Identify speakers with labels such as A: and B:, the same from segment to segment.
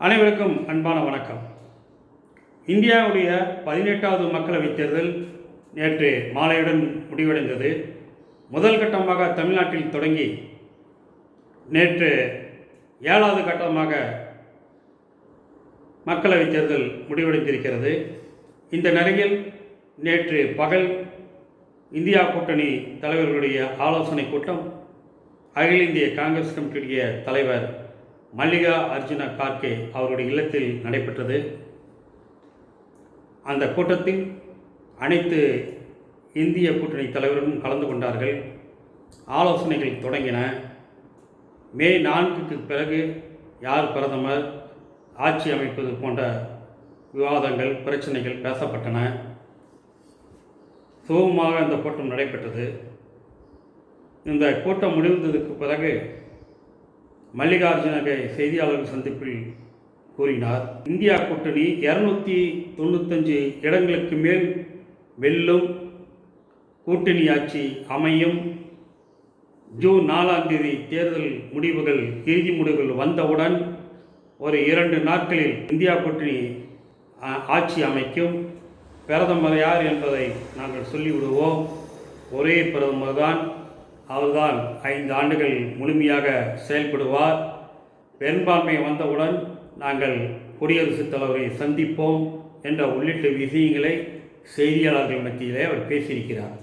A: அனைவருக்கும் அன்பான வணக்கம். இந்தியாவுடைய பதினெட்டாவது மக்களவைத் தேர்தல் நேற்று மாலையுடன் முடிவடைந்தது. முதல் கட்டமாக தமிழ்நாட்டில் தொடங்கி நேற்று ஏழாவது கட்டமாக மக்களவைத் தேர்தல் முடிவடைந்திருக்கிறது. இந்த நிலையில் நேற்று பகல் இந்தியா கூட்டணி தலைவர்களுடைய ஆலோசனை கூட்டம் அகில இந்திய காங்கிரஸ் கமிட்டியுடைய தலைவர் மல்லிகா அர்ஜுன கார்கே அவருடைய இல்லத்தில் நடைபெற்றது. அந்த கூட்டத்தில் அனைத்து இந்திய கூட்டணி தலைவர்களும் கலந்து கொண்டார்கள். ஆலோசனைகள் தொடங்கின. மே நான்குக்கு பிறகு யார் பிரதமர் ஆட்சி அமைப்பது போன்ற விவாதங்கள் பிரச்சனைகள் பேசப்பட்டன. சுகமாக அந்த கூட்டம் நடைபெற்றது. இந்த கூட்டம் முடிந்ததுக்கு பிறகு மல்லிகார்ஜுனக செய்தியாளர்கள் சந்திப்பில் கூறினார். இந்தியா கூட்டணி இரநூத்தி தொண்ணூத்தஞ்சு இடங்களுக்கு மேல் வெல்லும் கூட்டணி ஆட்சி அமையும். ஜூன் நாலாம் தேதி தேர்தல் முடிவுகள் இறுதி முடிவுகள் வந்தவுடன் ஒரு இரண்டு நாட்களில் இந்தியா கூட்டணி ஆட்சி அமைக்கும். பிரதமர் யார் என்பதை நாங்கள் சொல்லிவிடுவோம். ஒரே பிரதமர் தான். அவர்தான் ஐந்து ஆண்டுகள் முழுமையாக செயல்படுவார். பெரும்பான்மை வந்தவுடன் நாங்கள் குடியரசுத் தலைவரை சந்திப்போம் என்ற உள்ளிட்ட விஷயங்களை செய்தியாளர்கள் மத்தியிலே அவர் பேசியிருக்கிறார்.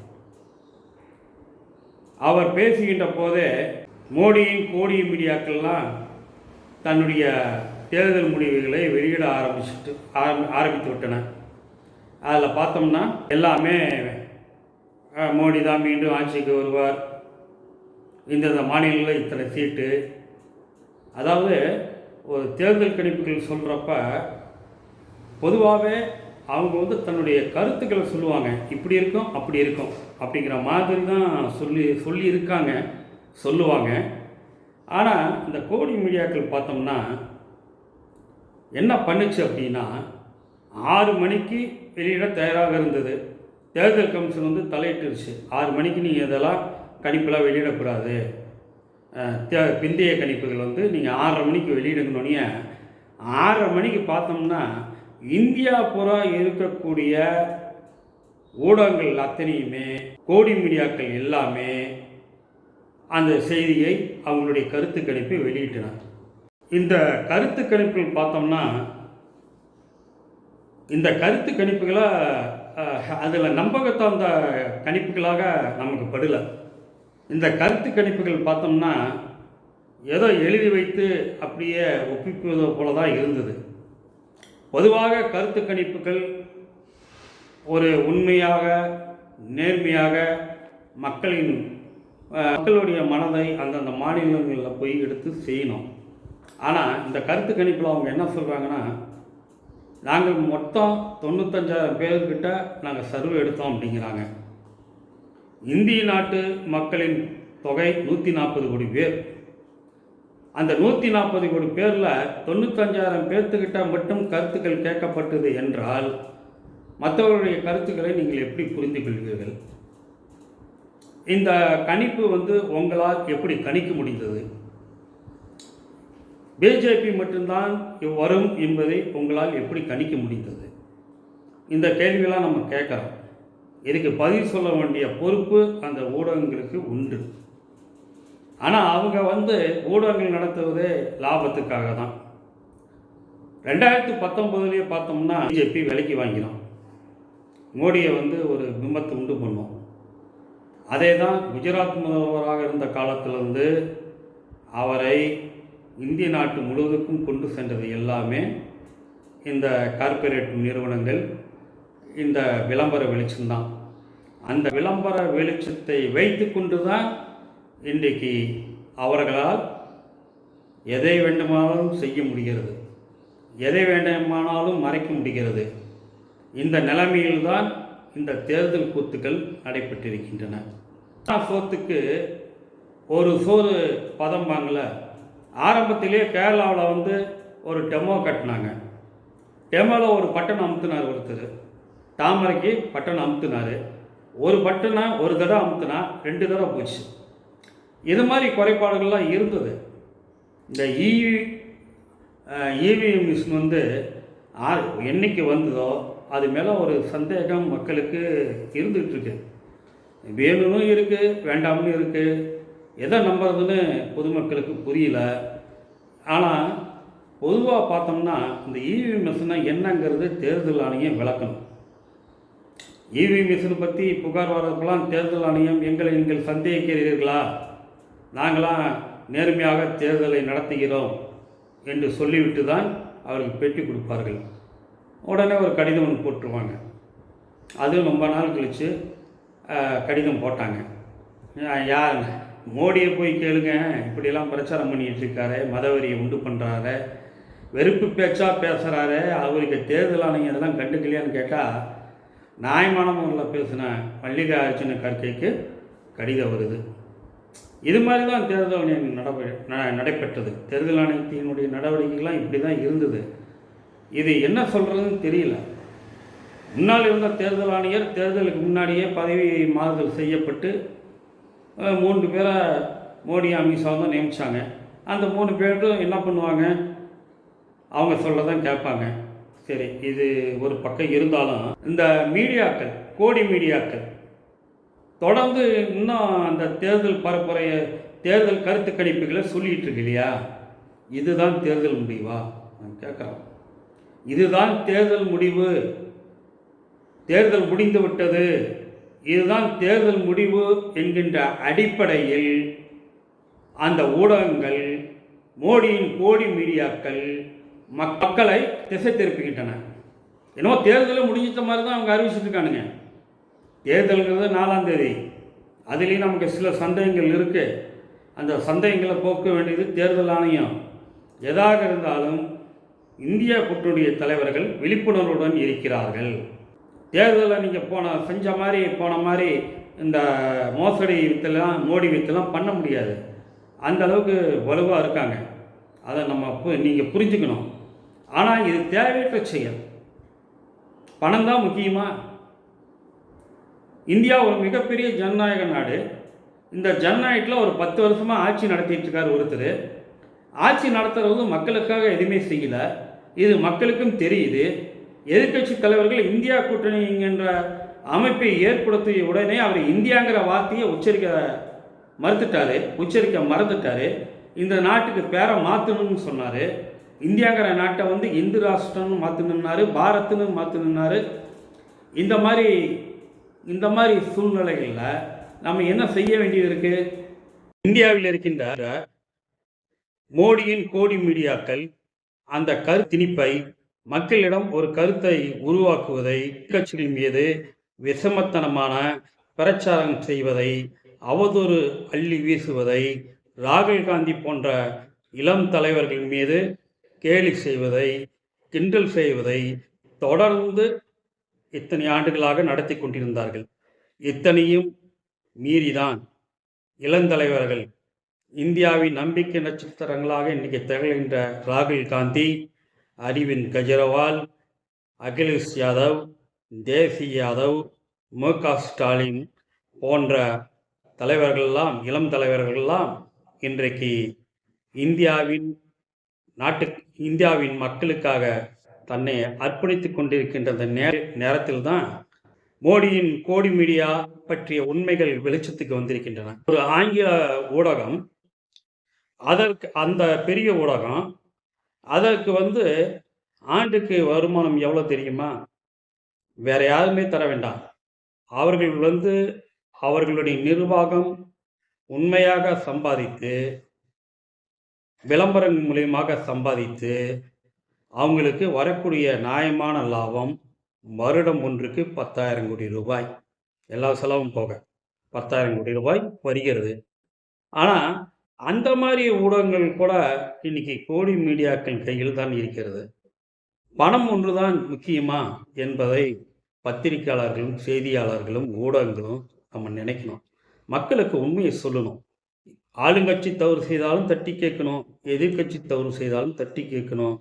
A: அவர் பேசுகின்ற போதே மோடியின் கோடி மீடியாக்கள்லாம் தன்னுடைய தேர்தல் முடிவுகளை வெளியிட ஆரம்பிச்சுட்டு ஆரம்பி ஆரம்பித்து விட்டன. அதில் பார்த்தோம்னா எல்லாமே மோடி தான் மீண்டும் ஆட்சிக்கு வருவார். இந்தந்த மாநிலங்களில் இத்தனை சீட்டு. அதாவது ஒரு தேர்தல் கணிப்புகள் சொல்கிறப்ப பொதுவாகவே அவங்க வந்து தன்னுடைய கருத்துக்களை சொல்லுவாங்க. இப்படி இருக்கும் அப்படி இருக்கும். அப்படிங்கிற மாதிரி தான் சொல்லி சொல்லி இருக்காங்க சொல்லுவாங்க. ஆனால் இந்த கோடி மீடியாக்கள் பார்த்தோம்னா என்ன பண்ணுச்சு அப்படின்னா ஆறு மணிக்கு வெளியிட தயாராக இருந்தது. தேர்தல் கமிஷன் வந்து தலையிட்டுருச்சு. ஆறு மணிக்கு நீங்கள் இதெல்லாம் கணிப்பெல்லாம் வெளியிடக்கூடாது. தே- பிந்தைய கணிப்புகள் வந்து நீங்கள் ஆறரை மணிக்கு வெளியிடணுன்னே ஆறரை மணிக்கு பார்த்தோம்னா இந்தியா புறா இருக்கக்கூடிய ஊடகங்கள் அத்தனையுமே கோடி மீடியாக்கள் எல்லாமே அந்த செய்தியை அவங்களுடைய கருத்து கணிப்பை வெளியிட்டனர் இந்த கருத்து கணிப்பில் பார்த்தோம்னா இந்த கருத்து கணிப்புகளை அதில் நம்பகத்தகுந்த கணிப்புகளாக நமக்கு படலை. இந்த கருத்து கணிப்புகள் பார்த்தோம்னா ஏதோ எழுதி வைத்து அப்படியே ஒப்பிப்பது போல தான் இருந்தது. பொதுவாக கருத்து கணிப்புகள் ஒரு உண்மையாக நேர்மையாக மக்களின் மக்களுடைய மனதை அந்தந்த மாநிலங்களில் போய் எடுத்து செய்யணும். ஆனால் இந்த கருத்து கணிப்பில் அவங்க என்ன சொல்கிறாங்கன்னா நாங்கள் மொத்தம் தொண்ணூத்தஞ்சாயிரம் பேர்கிட்ட நாங்கள் சர்வே எடுத்தோம் அப்படிங்கிறாங்க. இந்திய நாட்டு மக்களின் தொகை நூற்றி நாற்பது கோடி பேர். அந்த நூற்றி நாற்பது கோடி பேரில் தொண்ணூத்தஞ்சாயிரம் பேர்த்துக்கிட்ட மட்டும் கருத்துக்கள் கேட்கப்பட்டது என்றால் மற்றவர்களுடைய கருத்துக்களை நீங்கள் எப்படி புரிந்து கொள்வீர்கள் இந்த கணிப்பு வந்து உங்களால் எப்படி கணிக்க முடிந்தது? பிஜேபி மட்டும்தான் வரும் என்பதை உங்களால் எப்படி கணிக்க முடிந்தது? இந்த கேள்வியெல்லாம் நம்ம கேட்குறோம். இதுக்கு பதில் சொல்ல வேண்டிய பொறுப்பு அந்த ஊடகங்களுக்கு உண்டு. ஆனால் அவங்க வந்து ஊடகங்கள் நடத்துவதே லாபத்துக்காக தான். ரெண்டாயிரத்தி பத்தொம்போதுலேயே பார்த்தோம்னா பிஜேபி விலைக்கு வாங்கினோம் மோடியை வந்து ஒரு பிம்பத்தை உண்டு பண்ணோம். அதே தான் குஜராத் முதல்வராக இருந்த காலத்திலிருந்து அவரை இந்திய நாட்டு முழுவதுக்கும் கொண்டு சென்றது எல்லாமே இந்த கார்ப்பரேட் நிறுவனங்கள் இந்த விளம்பர வெளிச்சம்தான் அந்த விளம்பர வெளிச்சத்தை வைத்து கொண்டு தான் இன்றைக்கு அவர்களால் எதை வேண்டுமானாலும் செய்ய முடிகிறது. எதை வேண்டுமானாலும் மறைக்க முடிகிறது. இந்த நிலைமையில்தான் இந்த தேர்தல் கூத்துக்கள் நடைபெற்றிருக்கின்றன. சோத்துக்கு ஒரு சோறு பதம் வாங்கல. ஆரம்பத்திலே கேரளாவில் வந்து ஒரு டெமோ கட்டினாங்க. டெமோவில் ஒரு பட்டன் அமுத்துனார் ஒருத்தர். தாமரைக்கு பட்டன் அமுத்துனார். ஒரு பட்டனை ஒரு தடவை அமுத்துனா ரெண்டு தடவை போச்சு. இது மாதிரி குறைபாடுகள்லாம் இருந்தது. இந்த e, இவி இவிஎம் மிஷின் வந்து ஆறு என்னைக்கு வந்ததோ அது மேலே ஒரு சந்தேகம் மக்களுக்கு இருந்துகிட்ருக்கு. வேணும்னு இருக்குது வேண்டாம்னு இருக்குது எதை நம்புறதுன்னு பொதுமக்களுக்கு புரியல. ஆனால் பொதுவாக பார்த்தோம்னா இந்த இவி மிஷினை என்னங்கிறது தேர்தல் ஆணையம் விளக்கணும். இவி மிஷின் பற்றி புகார் வர்றதுக்கெல்லாம் தேர்தல் ஆணையம் எங்களை நீங்கள் சந்தேகிக்கிறீர்களா? நாங்களாம் நேர்மையாக தேர்தலை நடத்துகிறோம் என்று சொல்லிவிட்டு தான் அவருக்கு பேட்டி கொடுப்பார்கள். உடனே ஒரு கடிதம் ஒன்று போட்டுருவாங்க. அதுவும் ரொம்ப நாள் கழித்து கடிதம் போட்டாங்க. யார்? மோடியை போய் கேளுங்க. இப்படியெல்லாம் பிரச்சாரம் பண்ணிகிட்ருக்காரு இருக்காரு உண்டு பண்ணுறாரு வெறுப்பு பேச்சாக பேசுகிறாரு அவருக்கு தேர்தல் ஆணையம் இதெல்லாம் கண்டுக்கலையான்னு கேட்டால் நியாயமான முறையில் பேசின மல்லிகார்ஜுன கற்கைக்கு கடிதம் வருது. இது மாதிரி தான் தேர்தல் ஆணையம் நடவ ந- நடைபெற்றது. தேர்தல் ஆணையத்தினுடைய நடவடிக்கைகள்லாம் இப்படி தான் இருந்தது. இது என்ன சொல்கிறதுன்னு தெரியல. முன்னால் இருந்த தேர்தல் ஆணையர் தேர்தலுக்கு முன்னாடியே பதவி மாறுதல் செய்யப்பட்டு மூன்று பேரை மோடி அமித்ஷா தான் நியமித்தாங்க அந்த மூணு பேரும் என்ன பண்ணுவாங்க? அவங்க சொல்ல தான் கேட்பாங்க. சரி இது ஒரு பக்கம் இருந்தாலும் இந்த மீடியாக்கள் கோடி மீடியாக்கள் தொடர்ந்து இன்னும் அந்த தேர்தல் பரப்புரைய தேர்தல் கருத்து கணிப்புகளை சொல்லிகிட்டு இருக்கு இல்லையா? இதுதான் தேர்தல் முடிவா? நான் கேட்குறேன். இதுதான் தேர்தல் முடிவு. தேர்தல் முடிந்து விட்டது. இதுதான் தேர்தல் முடிவு என்கின்ற அடிப்படையில் அந்த ஊடகங்கள் மோடியின் கோடி மீடியாக்கள் மக்களை திசை திருப்புகின்றன. என்னமோ தேர்தலை முடிஞ்சிட்ட மாதிரி தான் அவங்க அறிவிச்சிட்ருக்கானுங்க தேர்தலுங்கிறது நாலாம் தேதி. அதுலேயும் நமக்கு சில சந்தேகங்கள் இருக்குது அந்த சந்தேகங்களை போக்க வேண்டியது தேர்தல் ஆணையம். எதாக இருந்தாலும் இந்திய கூட்டணிய தலைவர்கள் விழிப்புணர்வுடன் இருக்கிறார்கள். தேர்தலில் நீங்கள் போன செஞ்ச மாதிரி போன மாதிரி இந்த மோசடி வித்தெல்லாம் மோடி வித்தெல்லாம் பண்ண முடியாது. அந்த அளவுக்கு வலுவாக இருக்காங்க. அதை நம்ம நீங்கள் புரிஞ்சுக்கணும். ஆனால் இது தேவையற்ற செயல். பணம் தான் முக்கியமா? இந்தியா ஒரு மிகப்பெரிய ஜனநாயக நாடு. இந்த ஜனநாயகத்தில் ஒரு பத்து வருஷமாக ஆட்சி நடத்திட்டு இருக்கார் ஒருத்தர். ஆட்சி நடத்துறது மக்களுக்காக எதுவுமே செய்யலை. இது மக்களுக்கும் தெரியுது. எதிர்க்கட்சி தலைவர்கள் இந்தியா கூட்டணிங்கிற அமைப்பை ஏற்படுத்திய உடனே அவர் இந்தியாங்கிற வார்த்தையை உச்சரிக்க மறுத்துட்டார். உச்சரிக்க மறந்துட்டாரு. இந்த நாட்டுக்கு பேரை மாற்றணும்னு சொன்னார். இந்தியாங்கிற நாட்டை வந்து இந்து ராஷ்டிரம்னு மாற்றணுன்னாரு பாரத்னு மாற்றணுன்னாரு இந்த மாதிரி இந்த மாதிரி சூழ்நிலைகளில் நம்ம என்ன செய்ய வேண்டியது இருக்கு இந்தியாவில் இருக்கின்ற மோடியின் கோடி மீடியாக்கள் அந்த கருத்திணிப்பை மக்களிடம் ஒரு கருத்தை உருவாக்குவதை கட்சிகள் மீது விஷமத்தனமான பிரச்சாரம் செய்வதை அவதூறு அள்ளி வீசுவதை ராகுல் காந்தி போன்ற இளம் தலைவர்கள் மீது கேலி செய்வதை கிண்டல் செய்வதை தொடர்ந்து இத்தனை ஆண்டுகளாக நடத்தி கொண்டிருந்தார்கள். இத்தனையும் மீறிதான் இளந்தலைவர்கள் இந்தியாவின் நம்பிக்கை நட்சத்திரங்களாக இன்றைக்கி திகழ்கின்ற ராகுல் காந்தி அரவிந்த் கெஜ்ரிவால் அகிலேஷ் யாதவ் தேசி யாதவ் மு க ஸ்டாலின் போன்ற தலைவர்கள்லாம் இளம் தலைவர்கள்லாம் இன்றைக்கு இந்தியாவின் நாட்டு இந்தியாவின் மக்களுக்காக தன்னை அர்ப்பணித்துக் கொண்டிருக்கின்ற அந்த நே நேரத்தில் தான் மோடியின் கோடி மீடியா பற்றிய உண்மைகள் வெளிச்சத்துக்கு வந்திருக்கின்றன. ஒரு ஆங்கில ஊடகம் அதற்கு அந்த பெரிய ஊடகம் அதற்கு வந்து ஆண்டுக்கு வருமானம் எவ்வளோ தெரியுமா? வேற யாருமே தர வேண்டாம். அவர்கள் வந்து அவர்களுடைய நிர்வாகம் உண்மையாக சம்பாதித்து விளம்பரங்கள் மூலியமாக சம்பாதித்து அவங்களுக்கு வரக்கூடிய நியாயமான லாபம் வருடம் ஒன்றுக்கு பத்தாயிரம் கோடி ரூபாய். எல்லா செலவும் போக பத்தாயிரம் கோடி ரூபாய் வருகிறது. ஆனால் அந்த மாதிரி ஊடகங்கள் கூட இன்னைக்கு கோடி மீடியாக்கள் கையில் தான் இருக்கிறது. பணம் ஒன்றுதான் முக்கியமா என்பதை பத்திரிக்கையாளர்களும் செய்தியாளர்களும் ஊடகங்களும் நம்ம நினைக்கணும். மக்களுக்கு உண்மையை சொல்லணும். ஆளுங்கட்சி தவறு செய்தாலும் தட்டி கேட்கணும் எதிர்க்கட்சி தவறு செய்தாலும் தட்டி கேட்கணும்.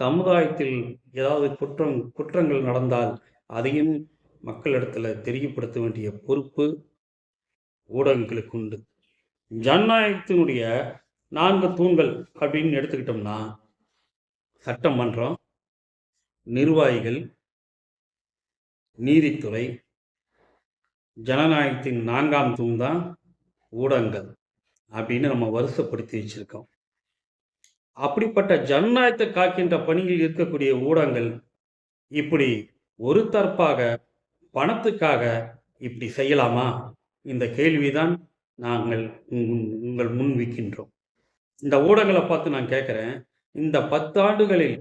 A: சமுதாயத்தில் ஏதாவது குற்றம் குற்றங்கள் நடந்தால் அதையும் மக்களிடத்தில் தெரியப்படுத்த வேண்டிய பொறுப்பு ஊடகங்களுக்கு உண்டு. ஜனநாயகத்தினுடைய நான்கு தூண்கள் அப்படின்னு எடுத்துக்கிட்டோம்னா சட்டமன்றம் நிர்வாகிகள் நீதித்துறை ஜனநாயகத்தின் நான்காம் தூண் தான் ஊடகங்கள். அப்படின்னு நம்ம வருஷப்படுத்தி வச்சிருக்கோம். அப்படிப்பட்ட ஜனநாயகத்தை காக்கின்ற பணியில் இருக்கக்கூடிய ஊடகங்கள் இப்படி ஒரு தரப்பாக பணத்துக்காக இப்படி செய்யலாமா? இந்த கேள்விதான் நாங்கள் உங்கள் முன் வைக்கின்றோம். இந்த ஊடகங்களை பார்த்து நான் கேட்குறேன் இந்த பத்து ஆண்டுகளில்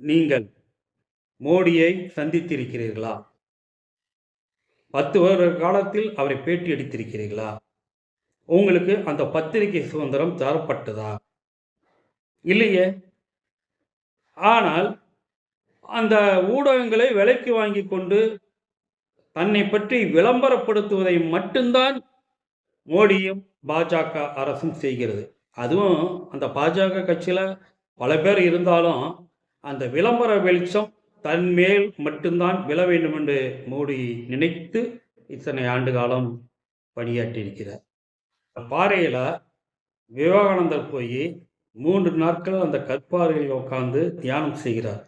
A: நீங்கள் மோடியை சந்தித்திருக்கிறீர்களா? பத்து வருட காலத்தில் அவரை பேட்டி அடித்திருக்கிறீர்களா? உங்களுக்கு அந்த பத்திரிகை சுதந்திரம் தரப்பட்டதா? இல்லையே. ஆனால் அந்த ஊடகங்களை விலைக்கு வாங்கி கொண்டு தன்னை பற்றி விளம்பரப்படுத்துவதை மட்டும்தான் மோடியும் பாஜக அரசும் செய்கிறது. அதுவும் அந்த பாஜக கட்சியில் பல பேர் இருந்தாலும் அந்த விளம்பர வெளிச்சம் தன்மேல் மட்டும்தான் விழ வேண்டும் என்று மோடி நினைத்து இத்தனை ஆண்டு காலம் பணியாற்றியிருக்கிறார். பாறையில் விவேகானந்தர் போய் மூன்று நாட்கள் அந்த கற்பாறையில் உட்கார்ந்து தியானம் செய்கிறார்.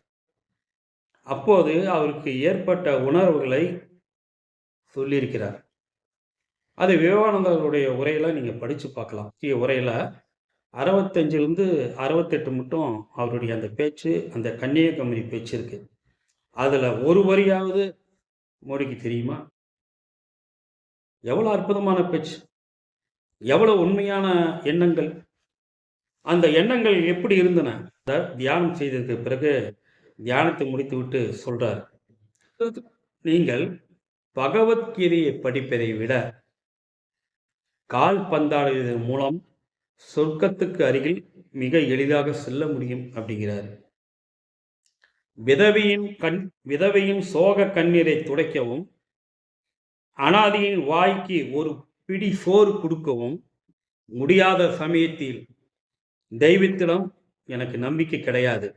A: அப்போது அவருக்கு ஏற்பட்ட உணர்வுகளை சொல்லியிருக்கிறார். அது விவேகானந்தருடைய உரையில் நீங்கள் படித்து பார்க்கலாம். இந்த உரையில் அறுபத்தஞ்சிலேருந்து அறுபத்தெட்டு மட்டும் அவருடைய அந்த பேச்சு அந்த கன்னியாகுமரி பேச்சு இருக்குது அதில் ஒரு வரியாவது மோடிக்கு தெரியுமா? எவ்வளோ அற்புதமான பேச்சு. எவ்வளோ உண்மையான எண்ணங்கள்? அந்த எண்ணங்கள் எப்படி இருந்தன? அத தியானம் செய்ததுக்கு பிறகு தியானத்தை முடித்துவிட்டு சொல்றார். நீங்கள் பகவத்கீதையை படிப்பதை விட கால் பந்தாடுவதன் மூலம் சொர்க்கத்துக்கு அருகில் மிக எளிதாக செல்ல முடியும் அப்படிங்கிறார். விதவையின் கண் விதவையின் சோக கண்ணீரை துடைக்கவும் அனாதியின் வாய்க்கு ஒரு பிடி சோறு கொடுக்கவும் முடியாத சமயத்தில் தெய்வத்திடம் எனக்கு நம்பிக்கை கிடையாது.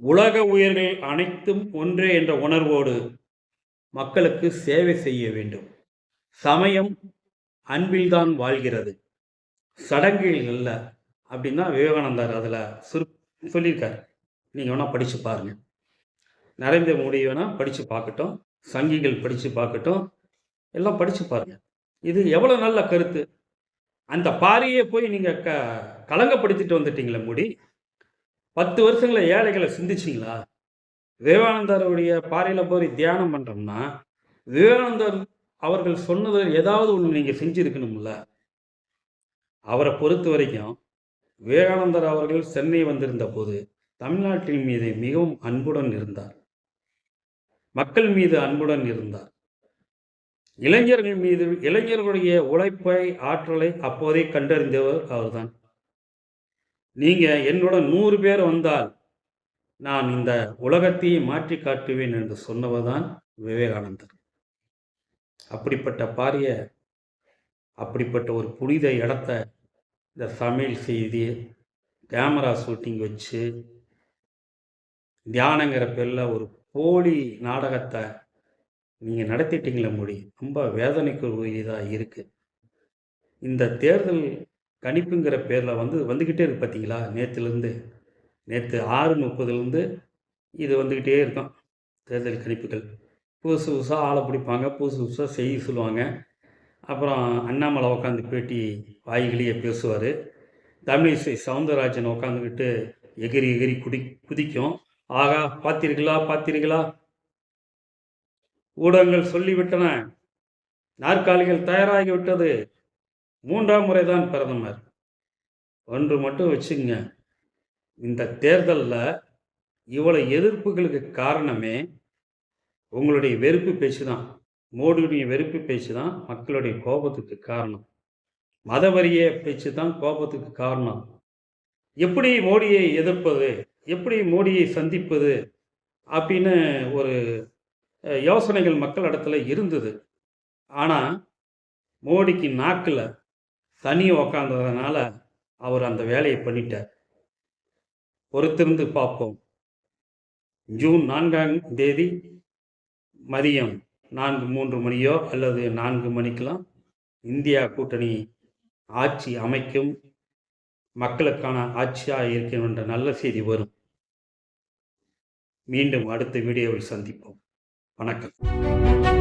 A: உலக உயிர்கள் அனைத்தும் ஒன்றே என்ற உணர்வோடு மக்களுக்கு சேவை செய்ய வேண்டும். சமயம் அன்பில்தான் வாழ்கிறது. சடங்கில் அல்ல அப்படின்னா விவேகானந்தர் அதில் சுரு சொல்லியிருக்காரு. நீங்கள் வேணால் படித்து பாருங்கள் நரேந்திர மோடி வேணால் படித்து பார்க்கட்டும். சங்கிகள் படித்து பார்க்கட்டும். எல்லாம் படித்து பாருங்கள் இது எவ்வளோ நல்ல கருத்து? அந்த பாறையை போய் நீங்கள் க கலங்கப்படுத்திட்டு வந்துட்டீங்களே முடி. பத்து வருஷங்கள ஏழைகளை சிந்திச்சிங்களா? விவேகானந்தருடைய பாறையில் போய் தியானம் பண்ணுறோம்னா விவேகானந்தர் அவர்கள் சொன்னது ஏதாவது ஒன்று நீங்கள் செஞ்சுருக்கணும்ல? அவரை பொறுத்த வரைக்கும் விவேகானந்தர் அவர்கள் சென்னை வந்திருந்த போது தமிழ்நாட்டின் மீது மிகவும் அன்புடன் இருந்தார். மக்கள் மீது அன்புடன் இருந்தார். இளைஞர்கள் மீது இளைஞர்களுடைய உழைப்பை ஆற்றலை அப்போதே கண்டறிந்தவர் அவர்தான். நீங்க என்னுடன் நூறு பேர் வந்தால் நான் இந்த உலகத்தையே மாற்றி காட்டுவேன் என்று சொன்னவர்தான் விவேகானந்தர். அப்படிப்பட்ட பாரிய அப்படிப்பட்ட ஒரு புனித இடத்த இந்த சமையல் செய்தி கேமரா ஷூட்டிங் வச்சு தியானங்கிற பேரில் ஒரு போலி நாடகத்தை நீங்கள் நடத்திட்டீங்களே மொழி. ரொம்ப வேதனைக்கு இதாக இருக்குது இந்த தேர்தல் கணிப்புங்கிற பேரில் வந்து வந்துக்கிட்டே இருக்கு பார்த்தீங்களா நேற்றுலேருந்து நேற்று ஆறு முப்பதுலேருந்து இது வந்துக்கிட்டே இருக்கும் தேர்தல் கணிப்புகள். புதுசு புதுசாக ஆளை பிடிப்பாங்க புதுசு புதுசாக செய்தி சொல்லுவாங்க. அப்புறம் அண்ணாமலை உட்காந்து பேட்டி வாய்களையே பேசுவார். தமிழிசை சவுந்தரராஜன் உட்காந்துக்கிட்டு எகிரி எகிரி குடி குதிக்கும். ஆகா பார்த்தீர்களா பார்த்தீர்களா ஊடகங்கள் சொல்லிவிட்டன. நாற்காலிகள் தயாராகிவிட்டது. மூன்றாம் முறைதான் பிரதமர். ஒன்று மட்டும் வச்சுங்க. இந்த தேர்தலில் இவ்வளோ எதிர்ப்புகளுக்கு காரணமே உங்களுடைய வெறுப்பு பேச்சு தான் மோடியுடைய வெறுப்பு பேச்சு தான் மக்களுடைய கோபத்துக்கு காரணம். மதவரிய பேச்சு தான் கோபத்துக்கு காரணம். எப்படி மோடியை எதிர்ப்பது? எப்படி மோடியை சந்திப்பது? அப்படின்னு ஒரு யோசனைகள் மக்களிடத்துல இருந்தது. ஆனால் மோடிக்கு நாக்கில் தனி உக்காந்ததுனால அவர் அந்த வேலையை பண்ணிட்டார். பொறுத்திருந்து பார்ப்போம். ஜூன் நான்காம் தேதி மதியம் நான்கு மூன்று மணியோ அல்லது நான்கு மணிக்கெல்லாம் இந்தியா கூட்டணி ஆட்சி அமைக்கும் மக்களுக்கான ஆட்சியாக இருக்கணும் என்ற நல்ல செய்தி வரும். மீண்டும் அடுத்த வீடியோவில் சந்திப்போம். வணக்கம்.